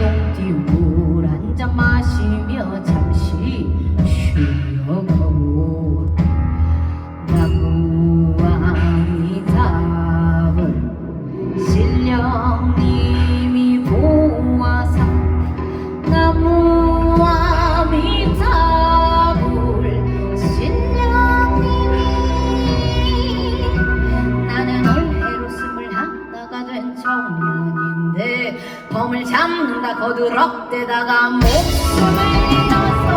녹디울 한잔 마시며 내 범을 잡는다. 거드럭대다가 목숨을 잃어서